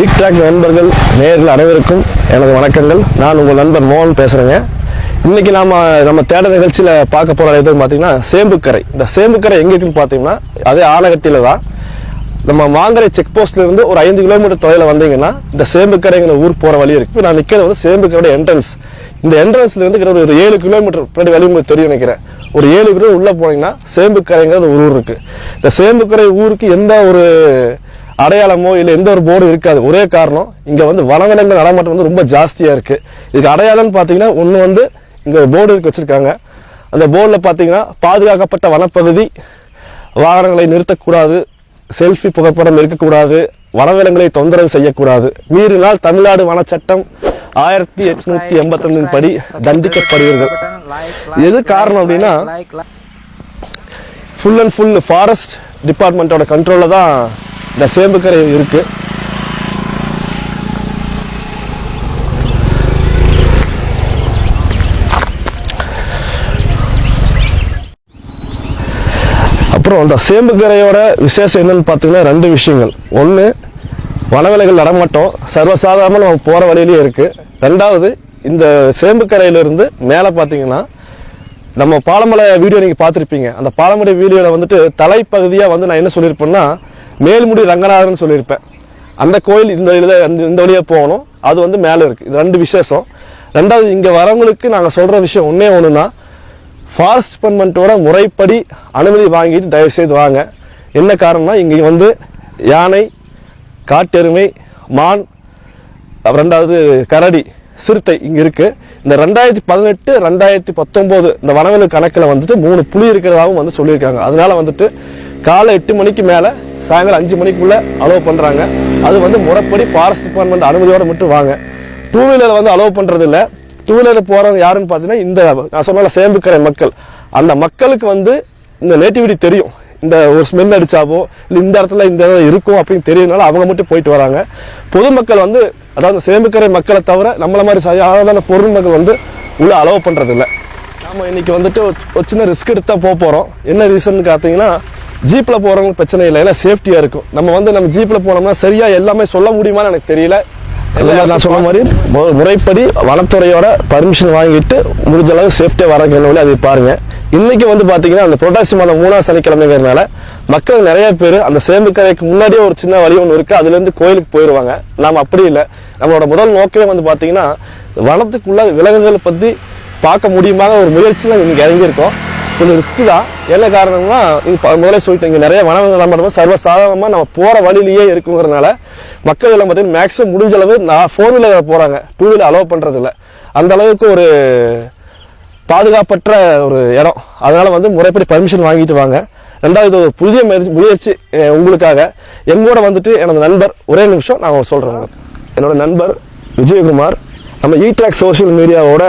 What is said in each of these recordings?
ஈக்டாக் நண்பர்கள் நேர்கள் அனைவருக்கும் எனது வணக்கங்கள். நான் உங்கள் நண்பர் மோகன் பேசுகிறேங்க இன்னைக்கு நாம் நம்ம தேட நிகழ்ச்சியில் பார்க்க போகிற இடம் பார்த்தீங்கன்னா சேம்புக்கரை. இந்த சேம்புக்கரை எங்கே இருக்குன்னு பார்த்தீங்கன்னா அதே ஆலகத்தில் தான். நம்ம மாங்கரை செக் போஸ்ட்லேருந்து ஒரு ஐந்து கிலோமீட்டர் தொலைவில் வந்தீங்கன்னா இந்த சேம்புக்கரைங்கிற ஊர் போகிற வழி இருக்குது நான் நிற்கிறது வந்து சேம்புக்கரோட என்ட்ரன்ஸ் இந்த என்ட்ரன்ஸ்லேருந்து கிட்ட ஒரு ஏழு கிலோமீட்டர் பின்னாடி வழி உங்களுக்கு தெரியும் நினைக்கிறேன். ஒரு ஏழு கிலோமீட்டர் உள்ளே போனீங்கன்னா சேம்புக்கரைங்கிற ஒரு ஊர் இருக்குது இந்த சேம்புக்கரை ஊருக்கு எந்த ஒரு அடையாளமோ இல்லை எந்த ஒரு போர்டும் இருக்காது. ஒரே காரணம் இங்க வந்து வனவிலங்கு நடமாட்டம் வந்து ரொம்ப ஜாஸ்தியா இருக்கு. இதுக்கு அடையாளம்னு பாத்தீங்கன்னா ஒண்ணு வந்து இங்க போர்டு வச்சிருக்காங்க. அந்த போர்டில் பாத்தீங்கன்னா பாதுகாக்கப்பட்ட வனப்பகுதி வாகனங்களை நிறுத்தக்கூடாது செல்ஃபி புகைப்படம் இருக்கக்கூடாது வனவிலங்குகளை தொந்தரவு செய்யக்கூடாது. மீறினால் தமிழ்நாடு வனச்சட்டம் ஆயிரத்தி எட்நூத்தி எண்பத்தி ரெண்டின் படி தண்டிக்கப்படுவீர்கள் எது காரணம் அப்படின்னா ஃபுல் அண்ட் ஃபுல் ஃபாரஸ்ட் டிபார்ட்மெண்ட்டோட கண்ட்ரோலில் தான் இந்த சேம்புக்கரை இருக்கு. அப்புறம் அந்த சேம்புக்கரையோட விசேஷம் என்னன்னு பார்த்தீங்கன்னா ரெண்டு விஷயங்கள். ஒன்று வனவிலைகள் நடமாட்டம். சர்வசாதாரணமாக நம்ம போகிற வழியிலேயே இருக்குது ரெண்டாவது இந்த சேம்புக்கரையிலிருந்து மேலே பார்த்தீங்கன்னா நம்ம பாலமலை வீடியோ நீங்கள் பார்த்துருப்பீங்க. அந்த பாலமலை வீடியோவில் வந்துட்டு தலைப்பகுதியாக வந்து நான் என்ன சொல்லியிருப்பேன்னா மேல்முடி ரங்கநாதன் சொல்லியிருப்பேன் அந்த கோயில் இந்த வழியில் இந்த- இந்த வழியாக போகணும். அது வந்து மேலே இருக்குது இது ரெண்டு விசேஷம். ரெண்டாவது இங்கே வரவங்களுக்கு நாங்கள் சொல்கிற விஷயம் ஒன்றே ஒன்றுனா ஃபாரஸ்ட் டிபார்ட்மெண்ட்டோட முறைப்படி அனுமதி வாங்கிட்டு தயவு செய்து வாங்க. என்ன காரணம்னா இங்கே வந்து யானை காட்டெருமை மான் ரெண்டாவது கரடி சிறுத்தை இங்கே இருக்குது இந்த ரெண்டாயிரத்தி பதினெட்டு ரெண்டாயிரத்தி பத்தொம்போது இந்த வனவிலு கணக்கில் வந்துட்டு மூணு புலி இருக்கிறதாகவும் வந்து சொல்லியிருக்காங்க. அதனால வந்துட்டு காலை எட்டு மணிக்கு மேலே சாயங்காலம் அஞ்சு மணிக்குள்ளே அலோவ் பண்ணுறாங்க அது வந்து முறைப்படி ஃபாரஸ்ட் டிபார்ட்மெண்ட் அனுமதியோடு மட்டும் வாங்க. டூ வீலர் வந்து அலோவ் பண்ணுறது இல்லை. டூ வீலர் போகிறவங்க யாருன்னு பார்த்தீங்கன்னா இந்த நான் சொன்ன சேம்புக்கரை மக்கள். அந்த மக்களுக்கு வந்து இந்த நேட்டிவிட்டி தெரியும். இந்த ஒரு ஸ்மெல் அடிச்சாவோ இல்லை இந்த இடத்துல இந்த இடம் இருக்கும் அப்படின்னு தெரியறதுனால அவங்க மட்டும் போயிட்டு வராங்க. பொதுமக்கள் வந்து அதாவது சேமிக்கரை மக்களை தவிர நம்மள மாதிரி சாதாரண பொதுமக்கள் வந்து உள்ள அலோவ் பண்ணுறதில்ல நாம் இன்றைக்கி இன்னைக்கு வந்துட்டு ஒரு- சின்ன ரிஸ்க் எடுத்தா போக போகிறோம் என்ன ரீசன் பார்த்தீங்கன்னா ஜீப்ல போறவங்களுக்கு பிரச்சனை இல்லை. ஏன்னா சேஃப்டியா இருக்கும். நம்ம வந்து நம்ம ஜீப்ல போனோம்னா சரியா எல்லாமே சொல்ல முடியுமான்னு எனக்கு தெரியல. நான் சொன்ன மாதிரி முறைப்படி வனத்துறையோட பர்மிஷன் வாங்கிட்டு முடிஞ்ச அளவு சேஃப்டியா வர வழி அதை பாருங்க. இன்னைக்கு வந்து பாத்தீங்கன்னா அந்த புரட்டாசி மாதம் மூணாம் சனிக்கிழமைங்கிறதுனால மக்கள் நிறைய பேர் அந்த சேம்புக்கரைக்கு முன்னாடியே ஒரு சின்ன வழி ஒன்று இருக்கு. அதுல இருந்து கோயிலுக்கு போயிடுவாங்க நாம அப்படி இல்லை. நம்மளோட முதல் நோக்கமே வந்து பாத்தீங்கன்னா வனத்துக்குள்ள விலங்குகளை பத்தி பார்க்க முடியுமான ஒரு முயற்சியில் இங்க இறங்கியிருக்கோம். கொஞ்சம் ரிஸ்க்கு தான். என்ன காரணம்னா நீங்க முதலே சொல்லிட்டு இங்கே நிறைய வன விளம்பரம் சர்வசாதாரணமாக நம்ம போகிற வழியிலேயே இருக்குங்கிறதுனால மக்கள் எல்லாம் பார்த்தீங்கன்னா மேக்ஸிமம் முடிஞ்ச அளவு நான் ஃபோர் வீலர் போகிறாங்க டூ வீலர் அலோவ் பண்ணுறதில்ல அந்த அளவுக்கு ஒரு பாதுகாப்பற்ற ஒரு இடம். அதனால் வந்து முறைப்படி பர்மிஷன் வாங்கிட்டு வாங்க. ரெண்டாவது ஒரு புதிய முயற்சி- முயற்சி உங்களுக்காக. எங்கூட வந்துட்டு எனது நண்பர் ஒரே நிமிஷம் நான் சொல்கிறேன் உங்களுக்கு. என்னோட நண்பர் விஜயகுமார். நம்ம இ சோஷியல் மீடியாவோட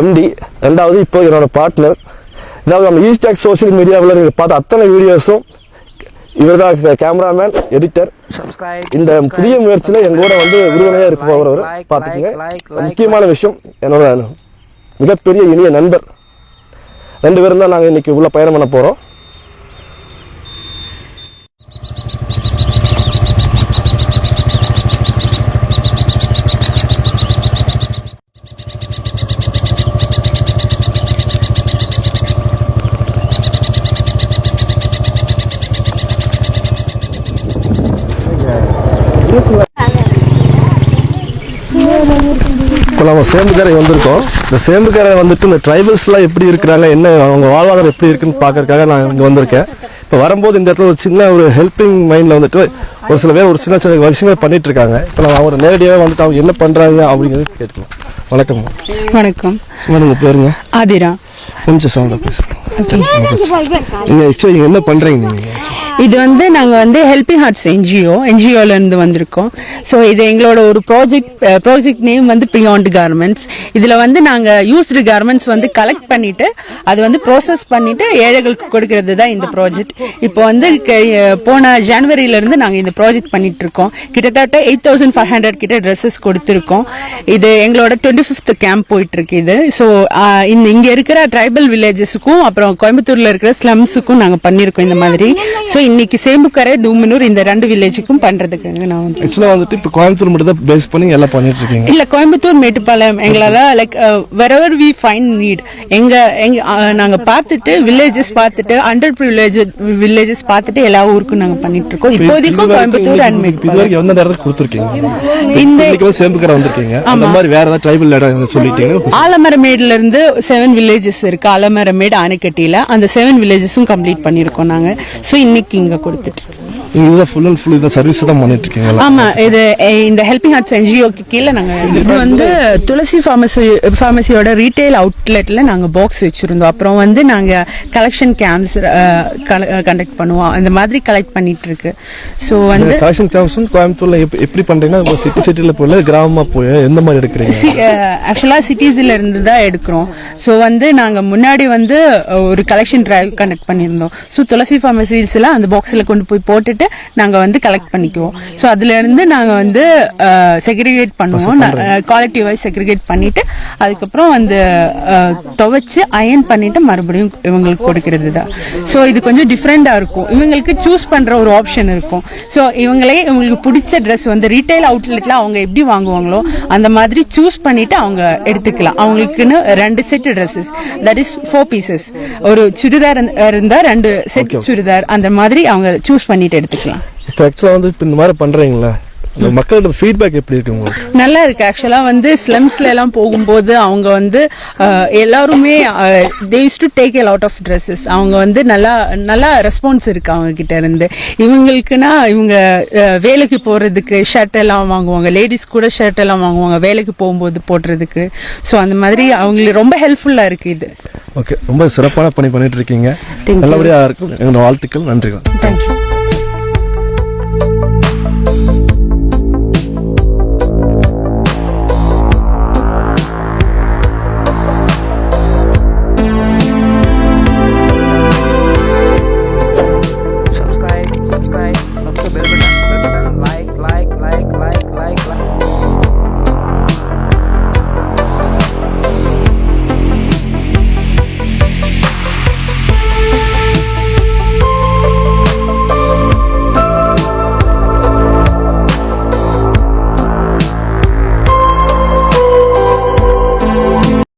எம்டி ரெண்டாவது இப்போ என்னோட பார்ட்னர் இதாவது நம்ம ஈஸ்டாக் சோஷியல் மீடியாவில் நீங்கள் பார்த்த அத்தனை வீடியோஸும் இவர் தான் கேமராமேன் எடிட்டர் இந்த புதிய முயற்சியில் எங்க கூட வந்து உறுதுணையாக இருக்க போகிறவர் பார்த்துக்கங்க. முக்கியமான விஷயம் என்னோட மிகப்பெரிய இனிய நண்பர். ரெண்டு பேரும் தான் நாங்கள் இன்னைக்கு உள்ள பயணம் பண்ண போகிறோம் இப்போ நம்ம சேம்புக்கரை வந்திருக்கோம். இந்த சேம்புக்கரை வந்துட்டு இந்த ட்ரைபல்ஸ்லாம் எப்படி இருக்கிறாங்க? என்ன அவங்க வாழ்வாதாரம் எப்படி இருக்குன்னு பார்க்கறதுக்காக நான் இங்கே வந்திருக்கேன். இப்போ வரும்போது இந்த இடத்துல ஒரு சின்ன ஒரு ஹெல்பிங் மைண்டில் வந்துட்டு ஒரு சில பேர் ஒரு சின்ன சின்ன விஷயங்கள் பண்ணிட்டு இருக்காங்க. இப்போ நம்ம அவங்க நேரடியாக வந்துட்டு அவங்க என்ன பண்ணுறாங்க அப்படிங்கிறது கேட்கலாம் வணக்கம். வணக்கம். சும்மா உங்கள் பேருங்க. ஆதிரா. கொஞ்சம் சவுண்டாக நீங்கள் ஆக்சுவலி நீங்கள் என்ன பண்ணுறீங்க நீங்கள் இது வந்து நாங்கள் வந்து ஹெல்பிங் ஹார்ட்ஸ் என்ஜிஓ என்ஜிஓலேருந்து வந்திருக்கோம். ஸோ இது எங்களோட ஒரு ப்ராஜெக்ட் ப்ராஜெக்ட் நேம் வந்து பியாண்ட் கார்மெண்ட்ஸ் இதில் வந்து நாங்கள் யூஸ்டு கார்மெண்ட்ஸ் வந்து கலெக்ட் பண்ணிவிட்டு அது வந்து ப்ராசஸ் பண்ணிவிட்டு ஏழைகளுக்கு கொடுக்கறது தான் இந்த ப்ராஜெக்ட் இப்போ வந்து போன ஜனவரியிலேருந்து நாங்கள் இந்த ப்ராஜெக்ட் பண்ணிட்டு இருக்கோம் கிட்டத்தட்ட எயிட் தௌசண்ட் ஃபைவ் ஹண்ட்ரட் கிட்ட ட்ரெஸ்ஸஸ் கொடுத்துருக்கோம். இது எங்களோட டுவெண்ட்டி ஃபிஃப்த் கேம்ப் போயிட்டுருக்கு இது. ஸோ இந்த இங்கே இருக்கிற ட்ரைபல் வில்லேஜஸுக்கும் அப்புறம் கோயம்புத்தூரில் இருக்கிற ஸ்லம்ஸுக்கும் நாங்கள் பண்ணியிருக்கோம் இந்த மாதிரி. ஸோ இன்னைக்கு சேம்புக்கரை தூமனூர் இந்த ரெண்டு வில்லேஜுக்கும் பண்றதுக்குங்க நான் வந்து ஆக்சுவலாக வந்துட்டு இப்போ கோயம்புத்தூர் மட்டும் தான் பேஸ் பண்ணி எல்லாம் பண்ணிட்டு இருக்கீங்க. இல்ல கோயம்புத்தூர் மேட்டுப்பாளையம் எங்களால like wherever we find need எங்க எங்க அஹ், நாங்க பார்த்துட்டு வில்லேஜஸ் பார்த்துட்டு அண்டர் ப்ரிவிலேஜ் வில்லேஜஸ் பார்த்துட்டு எல்லா ஊருக்கும் நாங்க பண்ணிட்டு இருக்கோம். இப்போதைக்கும் கோயம்புத்தூர் அண்ட் மேட்டுப்பாளையம். வரைக்கும் எந்த நேரத்துக்கு கொடுத்துருக்கீங்க? இந்த இன்னைக்கு வந்து சேம்புக்கரை வந்திருக்கீங்க. அந்த மாதிரி வேற ஏதாவது ட்ரைபல் இடம் சொல்லிட்டீங்க ஆலமரமேடுல இருந்து செவன் வில்லேஜஸ் இருக்கு. ஆலமரமேடு ஆனைக்கட்டியில. அந்த செவன் வில்லேஜஸும் கம்ப்ளீட் பண்ணிருக்கோம் நாங்க. சோ இன்னைக்கு இங்க கொடுத்துட்டு இருக்கோம். நீங்க இதுதான் ஃபுல் அண்ட் ஃபுல் இதான் சர்வீஸ் தான் பண்ணிட்டு இருக்கீங்களா ஆமா இது இந்த ஹெல்பிங் ஹார்ட்ஸ் என்ஜிஓக்கு கீழே நாங்க இது வந்து துளசி ஃபார்மசி ஃபார்மசியோட ரீட்டைல் அவுட்லெட்ல நாங்க பாக்ஸ் வச்சிருந்தோம். அப்புறம் வந்து நாங்க கலெக்ஷன் கேம்ப்ஸ் கண்டக்ட் பண்ணுவோம். அந்த மாதிரி கலெக்ட் பண்ணிட்டு இருக்கு ஸோ வந்து கலெக்ஷன் கேம்ப்ஸ் கோயம்புத்தூர்ல எப்படி எப்படி பண்றீங்கன்னா சிட்டி சிட்டில போய் கிராமமா போய் எந்த மாதிரி எடுக்கிறீங்க? ஆக்சுவலாக சிட்டிஸ்ல இருந்து தான் எடுக்கிறோம். ஸோ வந்து நாங்க முன்னாடி வந்து ஒரு கலெக்ஷன் டிரைவ் கண்டக்ட் பண்ணியிருந்தோம். ஸோ துளசி ஃபார்மசிஸ்ல அந்த பாக்ஸில் கொண்டு போய் போட்டுட்டு நாங்க வந்து கலெக்ட் பண்ணிக்குவோம். ஸோ அதுல இருந்து நாங்க வந்து செக்ரிகேட் பண்ணுவோம். குவாலிட்டி வைஸ் செக்ரிகேட் பண்ணிட்டு அதுக்கப்புறம் வந்து துவைச்சு அயன் பண்ணிட்டு மறுபடியும் இவங்களுக்கு கொடுக்கறது தான். ஸோ இது கொஞ்சம் டிஃப்ரெண்டா இருக்கும். இவங்களுக்கு சூஸ் பண்ற ஒரு ஆப்ஷன் இருக்கும். ஸோ இவங்களே இவங்களுக்கு பிடிச்ச ட்ரெஸ் வந்து ரீட்டைல் அவுட்லெட்ல அவங்க எப்படி வாங்குவாங்களோ அந்த மாதிரி சூஸ் பண்ணிட்டு அவங்க எடுத்துக்கலாம். அவங்களுக்குன்னு ரெண்டு set dresses that is four pieces ஒரு சுடிதார் இருந்தா- இருந்தா ரெண்டு செட் சுடிதார். அந்த மாதிரி அவங்க சூஸ் பண்ணிட்டு எடுத்துக்கலாம். இப்போ ஆக்சுவலா வந்து இப்போ இந்த மாதிரி பண்றீங்களா இந்த மக்களோட ஃபீட்பேக் எப்படி இருக்கு உங்களுக்கு? நல்லா இருக்கு. ஆக்சுவலா வந்து ஸ்லம்ஸ்ல எல்லாம் போகும்போது அவங்க வந்து எல்லாருமே they use to take a lot of dresses அவங்க வந்து நல்லா நல்லா ரெஸ்பான்ஸ் இருக்கு அவங்க கிட்ட இருந்து. இவங்களுக்குன்னா இவங்க வேலைக்கு போறதுக்கு ஷர்ட் எல்லாம் வாங்குவாங்க. லேடிஸ் கூட ஷர்ட் எல்லாம் வாங்குவாங்க வேலைக்கு போகும்போது போடுறதுக்கு. ஸோ அந்த மாதிரி அவங்களுக்கு ரொம்ப ஹெல்ப்ஃபுல்லா இருக்கு இது. ஓகே ரொம்ப சிறப்பான பணி பண்ணிட்டு இருக்கீங்க. Thank you. நல்லபடியா இருக்கும். எங்களோட வாழ்த்துக்கள். நன்றிகள். தேங்க்யூ